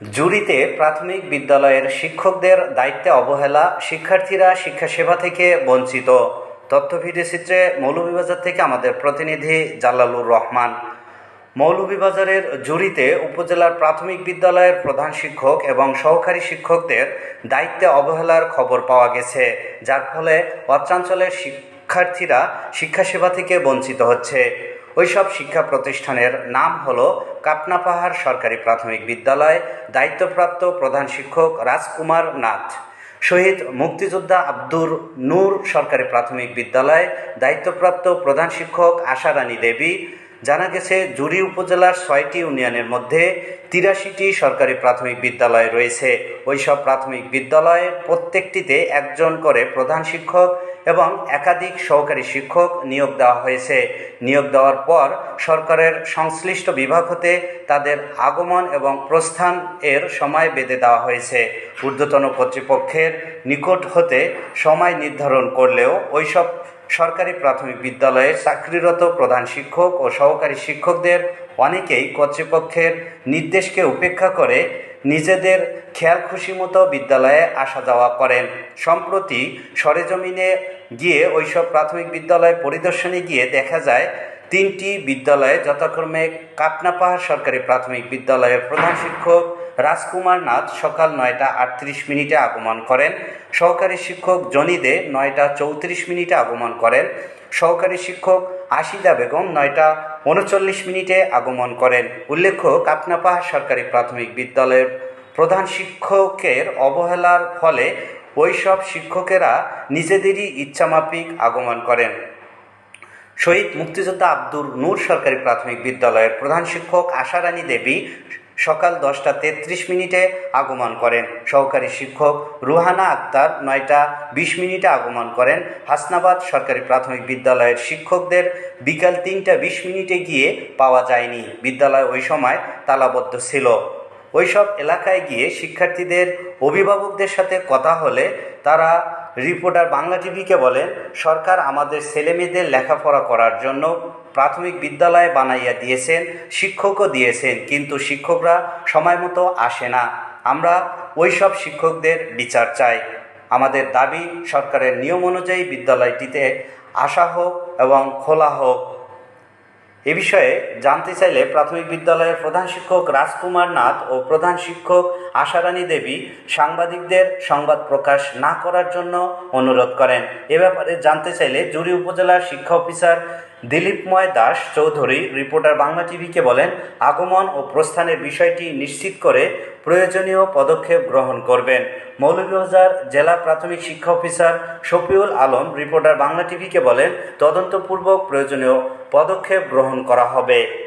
জুরিতে প্রাথমিক বিদ্যালয়ের শিক্ষকদের দায়িত্বে অবহেলা শিক্ষার্থীরা শিক্ষা সেবা থেকে বঞ্চিত। তথ্য ভিডিওচিত্রে মৌলভীবাজার থেকে আমাদের প্রতিনিধি জালালুর রহমান। মৌলভীবাজারের জুরিতে উপজেলার প্রাথমিক বিদ্যালয়ের প্রধান শিক্ষক এবং সহকারী শিক্ষকদের দায়িত্বে অবহেলার খবর পাওয়া গেছে, যার ফলে অত্রাঞ্চলের শিক্ষার্থীরা শিক্ষা সেবা থেকে বঞ্চিত হচ্ছে। ওইসব শিক্ষা প্রতিষ্ঠানের নাম হল কাপনা পাহাড় সরকারি প্রাথমিক বিদ্যালয়, দায়িত্বপ্রাপ্ত প্রধান শিক্ষক রাজকুমার নাথ, শহীদ মুক্তিযোদ্ধা আব্দুর নূর সরকারি প্রাথমিক বিদ্যালয়, দায়িত্বপ্রাপ্ত প্রধান শিক্ষক আশারানী দেবী জানা গেছে, জুরি উপজেলার ছয়টি ইউনিয়নের মধ্যে তিরাশিটি সরকারি প্রাথমিক বিদ্যালয় রয়েছে। ওইসব প্রাথমিক বিদ্যালয়ের প্রত্যেকটিতে একজন করে প্রধান শিক্ষক এবং একাধিক সহকারী শিক্ষক নিয়োগ দেওয়া হয়েছে। নিয়োগ দেওয়ার পর সরকারের সংশ্লিষ্ট বিভাগ হতে তাদের আগমন এবং প্রস্থান এর সময় বেঁধে দেওয়া হয়েছে। ঊর্ধ্বতন কর্তৃপক্ষের নিকট হতে সময় নির্ধারণ করলেও ওইসব সরকারি প্রাথমিক বিদ্যালয়ে চাকরিরত প্রধান শিক্ষক ও সহকারী শিক্ষকদের অনেকেই কর্তৃপক্ষের নির্দেশকে উপেক্ষা করে নিজেদের খেয়াল খুশি মতো বিদ্যালয়ে আসা যাওয়া করেন। সম্প্রতি সরেজমিনে গিয়ে ওইসব প্রাথমিক বিদ্যালয় পরিদর্শনে গিয়ে দেখা যায়, তিনটি বিদ্যালয়ে যথাক্রমে কাটনাপাহাড় সরকারি প্রাথমিক বিদ্যালয়ের প্রধান শিক্ষক রাজকুমার নাথ সকাল নয়টা আটত্রিশ মিনিটে আগমন করেন। সহকারী শিক্ষক জনি দে নয়টা চৌত্রিশ মিনিটে আগমন করেন। সহকারী শিক্ষক আশিদা বেগম নয়টা উনচল্লিশ মিনিটে আগমন করেন। উল্লেখ্য কাপনাপাহাড় সরকারি প্রাথমিক বিদ্যালয়ের প্রধান শিক্ষকের অবহেলার ফলে ওইসব শিক্ষকেরা নিজেদেরই ইচ্ছামাফিক আগমন করেন। শহীদ মুক্তিযোদ্ধা আব্দুর নূর সরকারি প্রাথমিক বিদ্যালয়ের প্রধান শিক্ষক আশারানী দেবী সকাল দশটা তেত্রিশ মিনিটে আগমন করেন। সহকারী শিক্ষক রুহানা আক্তার নয়টা বিশ মিনিটে আগমন করেন। হাসনাবাদ সরকারি প্রাথমিক বিদ্যালয়ের শিক্ষকদের বিকাল তিনটা বিশ মিনিটে গিয়ে পাওয়া যায়নি। বিদ্যালয় ওই সময় তালাবদ্ধ ছিল। ওইসব এলাকায় গিয়ে শিক্ষার্থীদের অভিভাবকদের সাথে কথা হলে তারা রিপোর্টার বাংলা টিভিকে বলেন, সরকার আমাদের ছেলেমেয়েদের লেখাপড়া করার জন্য প্রাথমিক বিদ্যালয় বানাইয়া দিয়েছেন, শিক্ষকও দিয়েছেন, কিন্তু শিক্ষকরা সময় মতো আসে না। আমরা ওইসব শিক্ষকদের বিচার চাই। আমাদের দাবি সরকারের নিয়ম অনুযায়ী বিদ্যালয়টিতে আসা হোক এবং খোলা হোক। এ বিষয়ে জানতে চাইলে প্রাথমিক বিদ্যালয়ের প্রধান শিক্ষক রাজকুমার নাথ ও প্রধান শিক্ষক আশারানী দেবী সাংবাদিকদের সংবাদ প্রকাশ না করার জন্য অনুরোধ করেন। এ ব্যাপারে জানতে চাইলে জুরি উপজেলার শিক্ষা অফিসার দিলীপময় দাস চৌধুরী, রিপোর্টার বাংলা টিভিকে বলেন, আগমন ও প্রস্থানের বিষয়টি নিশ্চিত করে প্রয়োজনীয় পদক্ষেপ গ্রহণ করবেন। মৌলভীবাজার জেলা প্রাথমিক শিক্ষা অফিসার শফিউল আলম রিপোর্টার বাংলা টিভিকে বলেন, তদন্তপূর্বক প্রয়োজনীয় পদক্ষেপ গ্রহণ করা হবে।